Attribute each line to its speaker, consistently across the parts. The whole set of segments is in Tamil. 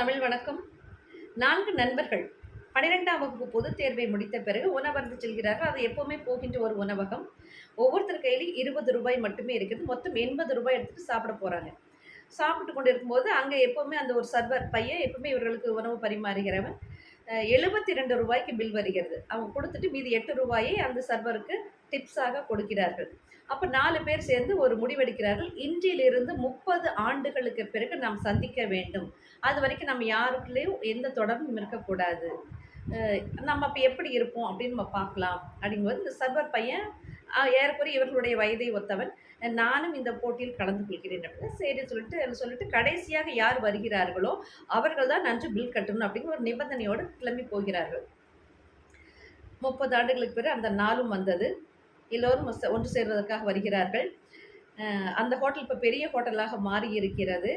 Speaker 1: தமிழ் வணக்கம். நான்கு நண்பர்கள். பன்னிரெண்டாம் வகுப்பு பொதுத் தேர்வை முடித்த பிறகு உணவருந்து செல்கிறார்கள். அது எப்போவுமே போகின்ற ஒரு உணவகம். ஒவ்வொருத்தர் கையிலையும் இருபது ரூபாய் மட்டுமே இருக்குது. மொத்தம் எண்பது ரூபாய் எடுத்துட்டு சாப்பிட போகிறாங்க சாப்பிட்டு கொண்டு இருக்கும்போது அங்கே எப்போவுமே அந்த ஒரு சர்வர் பையன் எப்பவுமே இவர்களுக்கு உணவு பரிமாறுகிறவன். எழுபத்தி ரெண்டு ரூபாய்க்கு பில் வருகிறது. அவங்க கொடுத்துட்டு மீதி எட்டு ரூபாயை அந்த சர்வருக்கு டிப்ஸாக கொடுக்கிறார்கள். அப்போ நாலு பேர் சேர்ந்து ஒரு முடிவெடுக்கிறார்கள். இன்றிலிருந்து முப்பது ஆண்டுகளுக்கு பிறகு நாம் சந்திக்க வேண்டும். அது வரைக்கும் நம்ம யாருக்குள்ளேயும் எந்த தொடர்பும் இருக்கக்கூடாது. நம்ம அப்போ எப்படி இருப்போம் அப்படின்னு நம்ம பார்க்கலாம். அப்படிங்கும்போது இந்த சர்வர் பையன் ஏறக்குறைய இவர்களுடைய வயதை ஒத்தவன். நானும் இந்த போட்டியில் கலந்து கொள்கிறேன் அப்படின்னு சரி சொல்லிட்டு சொல்லிட்டு கடைசியாக யார் வருகிறார்களோ அவர்கள் தான் நன்று பில் கட்டணும் அப்படிங்கிற ஒரு நிபந்தனையோடு கிளம்பி போகிறார்கள். முப்பது ஆண்டுகளுக்கு பிறகு அந்த நாளும் வந்தது. எல்லோரும் ஒன்று சேர்வதற்காக வருகிறார்கள். அந்த ஹோட்டல் இப்போ பெரிய ஹோட்டலாக மாறி இருக்கிறது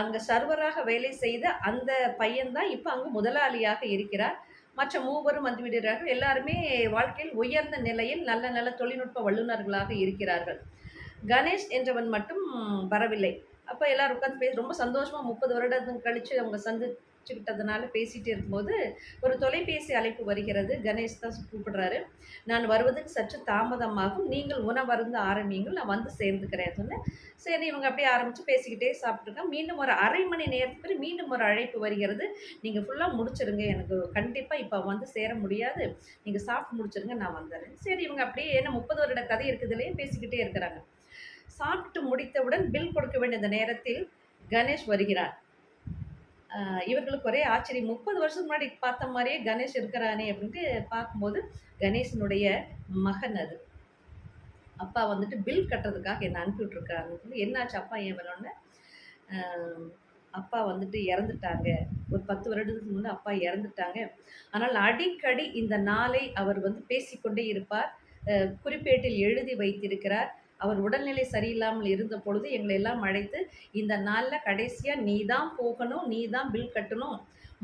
Speaker 1: அங்கே சர்வராக வேலை செய்த அந்த பையன்தான் இப்போ அங்கே முதலாளியாக இருக்கிறார். மற்ற மூவரும் வந்துவிடுகிறார்கள் எல்லாருமே வாழ்க்கையில் உயர்ந்த நிலையில் நல்ல நல்ல தொழில்நுட்ப வல்லுநர்களாக இருக்கிறார்கள். கணேஷ் என்றவன் மட்டும் வரவில்லை. அப்போ எல்லாரும் உட்காந்து பேசி ரொம்ப சந்தோஷமாக முப்பது வருடம் கழித்து அவங்க வச்சுக்கிட்டதுனால பேசிகிட்டே இருக்கும்போது ஒரு தொலைபேசி அழைப்பு வருகிறது. கணேஷ் தான் கூப்பிடுறாரு. நான் வருவதற்கு சற்று தாமதமாகும். நீங்கள் உணவருந்து ஆரம்பியுங்கள். நான் வந்து சேர்ந்துக்கிறேன் சொன்னேன். சரி இவங்க அப்படியே ஆரம்பித்து பேசிக்கிட்டே சாப்பிட்ருக்கேன் மீண்டும் ஒரு அரை மணி நேரத்துக்கு பிறகு மீண்டும் ஒரு அழைப்பு வருகிறது. நீங்கள் ஃபுல்லாக முடிச்சிருங்க. எனக்கு கண்டிப்பாக இப்போ வந்து சேர முடியாது. நீங்கள் சாப்பிட்டு முடிச்சிருங்க. நான் வந்துடுறேன் சரி இவங்க அப்படியே ஏன்னா முப்பது வருட கதை இருக்குதுலேயே பேசிக்கிட்டே இருக்கிறாங்க. சாப்பிட்டு முடித்தவுடன் பில் கொடுக்க வேண்டிய நேரத்தில் கணேஷ் வருகிறார். இவர்களுக்கு ஒரே ஆச்சரியம். முப்பது வருஷத்துக்கு முன்னாடி பார்த்த மாதிரியே கணேஷ் இருக்கிறானே அப்படின்ட்டு பார்க்கும்போது கணேசனுடைய மகன் அது. அப்பா வந்துட்டு பில் கட்டுறதுக்காக என்னை அனுப்பிவிட்ருக்காங்க என்னாச்சு அப்பா ஏன் வரணுன்னு அப்பா வந்துட்டு இறந்துட்டாங்க. ஒரு பத்து வருடத்துக்கு முன்னே அப்பா இறந்துட்டாங்க. ஆனால் அடிக்கடி இந்த நாளை அவர் வந்து பேசிக்கொண்டே இருப்பார். குறிப்பேட்டில் எழுதி வைத்திருக்கிறார். அவர் உடல்நிலை சரியில்லாமல் இருந்த பொழுது எங்களை எல்லாம் அழைத்து இந்த நாளில் கடைசியாக நீ தான் போகணும் நீ தான் பில் கட்டணும்.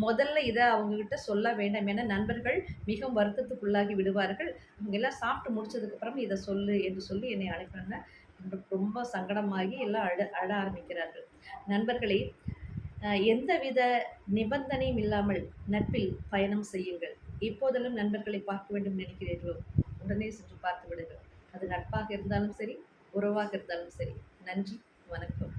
Speaker 1: முதல்ல இதை அவங்கக்கிட்ட சொல்ல வேண்டாம் என நண்பர்கள் மிகவும் வருத்தத்துக்குள்ளாகி விடுவார்கள். அவங்க எல்லாம் சாப்பிட்டு முடிச்சதுக்கப்புறம் இதை சொல்லு என்று சொல்லி என்னை அழைப்பாங்க. ரொம்ப சங்கடமாகி எல்லாம் அழ அழ ஆரம்பிக்கிறார்கள். நண்பர்களே எந்தவித நிபந்தனையும் இல்லாமல் நட்பில் பயணம் செய்யுங்கள். இப்போதெல்லாம் நண்பர்களை பார்க்க வேண்டும் நினைக்கிறீர்களோ உடனே சென்று பார்த்து விடுங்கள். அது நட்பாக இருந்தாலும் சரி உறவாக இருந்தாலும் சரி. நன்றி வணக்கம்.